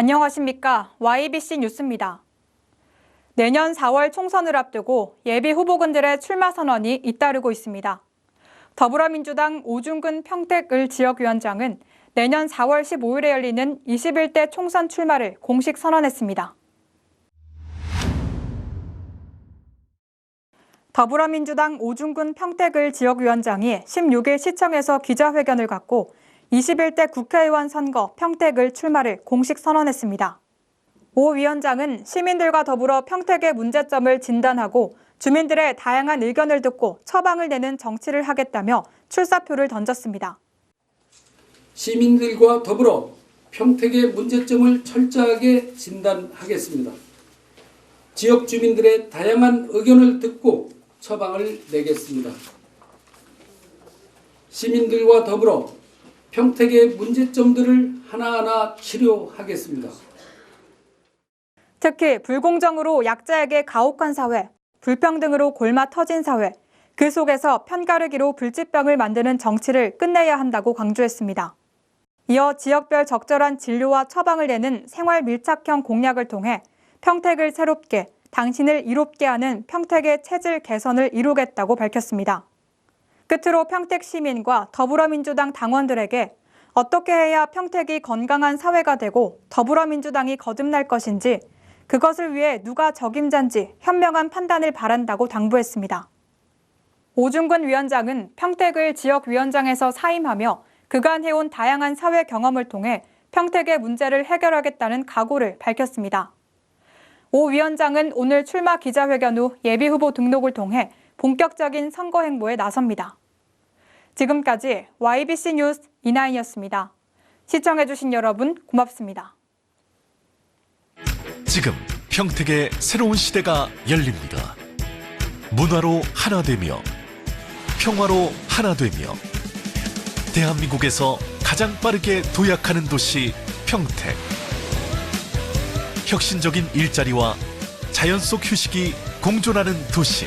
안녕하십니까. YBC 뉴스입니다. 내년 4월 총선을 앞두고 예비 후보군들의 출마 선언이 잇따르고 있습니다. 더불어민주당 오중근 평택을 지역위원장은 내년 4월 15일에 열리는 21대 총선 출마를 공식 선언했습니다. 더불어민주당 오중근 평택을 지역위원장이 16일 시청에서 기자회견을 갖고 21대 국회의원 선거 평택을 출마를 공식 선언했습니다. 오 위원장은 시민들과 더불어 평택의 문제점을 진단하고 주민들의 다양한 의견을 듣고 처방을 내는 정치를 하겠다며 출사표를 던졌습니다. 시민들과 더불어 평택의 문제점을 철저하게 진단하겠습니다. 지역 주민들의 다양한 의견을 듣고 처방을 내겠습니다. 시민들과 더불어 평택의 문제점들을 하나하나 치료하겠습니다. 특히 불공정으로 약자에게 가혹한 사회, 불평등으로 골마 터진 사회, 그 속에서 편가르기로 불치병을 만드는 정치를 끝내야 한다고 강조했습니다. 이어 지역별 적절한 진료와 처방을 내는 생활 밀착형 공약을 통해 평택을 새롭게, 당신을 이롭게 하는 평택의 체질 개선을 이루겠다고 밝혔습니다. 끝으로 평택 시민과 더불어민주당 당원들에게 어떻게 해야 평택이 건강한 사회가 되고 더불어민주당이 거듭날 것인지 그것을 위해 누가 적임자인지 현명한 판단을 바란다고 당부했습니다. 오중근 위원장은 평택을 지역위원장에서 사임하며 그간 해온 다양한 사회 경험을 통해 평택의 문제를 해결하겠다는 각오를 밝혔습니다. 오 위원장은 오늘 출마 기자회견 후 예비 후보 등록을 통해 본격적인 선거 행보에 나섭니다. 지금까지 YBC 뉴스 이나인이었습니다. 시청해주신 여러분 고맙습니다. 지금 평택의 새로운 시대가 열립니다. 문화로 하나 되며 평화로 하나 되며 대한민국에서 가장 빠르게 도약하는 도시 평택. 혁신적인 일자리와 자연 속 휴식이 공존하는 도시.